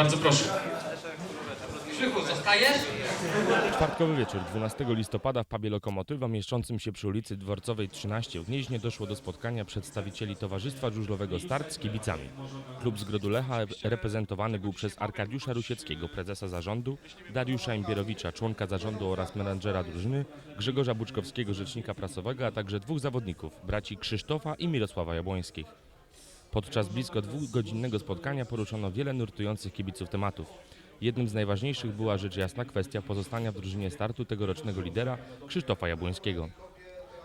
Bardzo proszę. Krzychu, zostajesz? Czwartkowy wieczór 12 listopada w pubie Lokomotywa mieszczącym się przy ulicy Dworcowej 13 w Gnieźnie doszło do spotkania przedstawicieli Towarzystwa Żużlowego Start z kibicami. Klub z Grodu Lecha reprezentowany był przez Arkadiusza Rusieckiego, prezesa zarządu, Dariusza Imbierowicza, członka zarządu oraz menadżera drużyny, Grzegorza Buczkowskiego, rzecznika prasowego, a także dwóch zawodników, braci Krzysztofa i Mirosława Jabłońskich. Podczas blisko dwugodzinnego spotkania poruszono wiele nurtujących kibiców tematów. Jednym z najważniejszych była rzecz jasna kwestia pozostania w drużynie startu tegorocznego lidera Krzysztofa Jabłońskiego.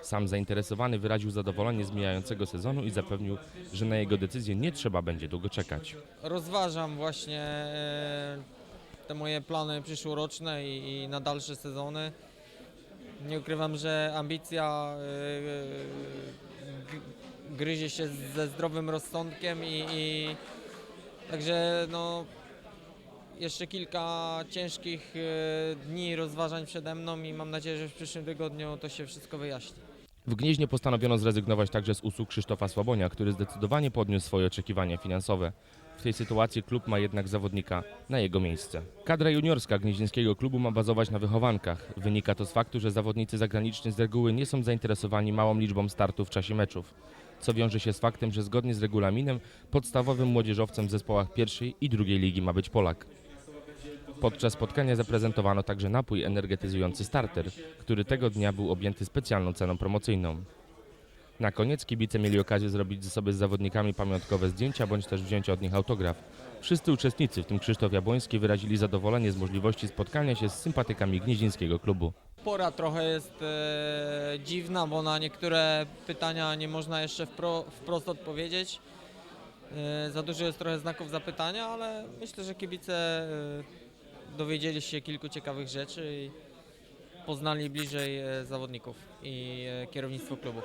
Sam zainteresowany wyraził zadowolenie z mijającego sezonu i zapewnił, że na jego decyzję nie trzeba będzie długo czekać. rozważam właśnie e, te moje plany przyszłoroczne i, na dalsze sezony. Nie ukrywam, że ambicja e, g- gryzie się ze zdrowym rozsądkiem i, i także no jeszcze kilka ciężkich e, dni rozważań przede mną i mam nadzieję, że w przyszłym tygodniu to się wszystko wyjaśni. W Gnieźnie postanowiono zrezygnować także z usług Krzysztofa Słabonia, który zdecydowanie podniósł swoje oczekiwania finansowe. W tej sytuacji klub ma jednak zawodnika na jego miejsce. Kadra juniorska gnieźnieńskiego klubu ma bazować na wychowankach. Wynika to z faktu, że zawodnicy zagraniczni z reguły nie są zainteresowani małą liczbą startów w czasie meczów, co wiąże się z faktem, że zgodnie z regulaminem podstawowym młodzieżowcem w zespołach pierwszej i drugiej ligi ma być Polak. Podczas spotkania zaprezentowano także napój energetyzujący starter, który tego dnia był objęty specjalną ceną promocyjną. Na koniec kibice mieli okazję zrobić ze sobie z zawodnikami pamiątkowe zdjęcia bądź też wziąć od nich autograf. Wszyscy uczestnicy, w tym Krzysztof Jabłoński, wyrazili zadowolenie z możliwości spotkania się z sympatykami gnieźnieńskiego klubu. Pora trochę jest e, dziwna, bo na niektóre pytania nie można jeszcze wpro, wprost odpowiedzieć. E, za dużo jest trochę znaków zapytania, ale myślę, że kibice e, dowiedzieli się kilku ciekawych rzeczy i poznali bliżej e, zawodników i e, kierownictwo klubu.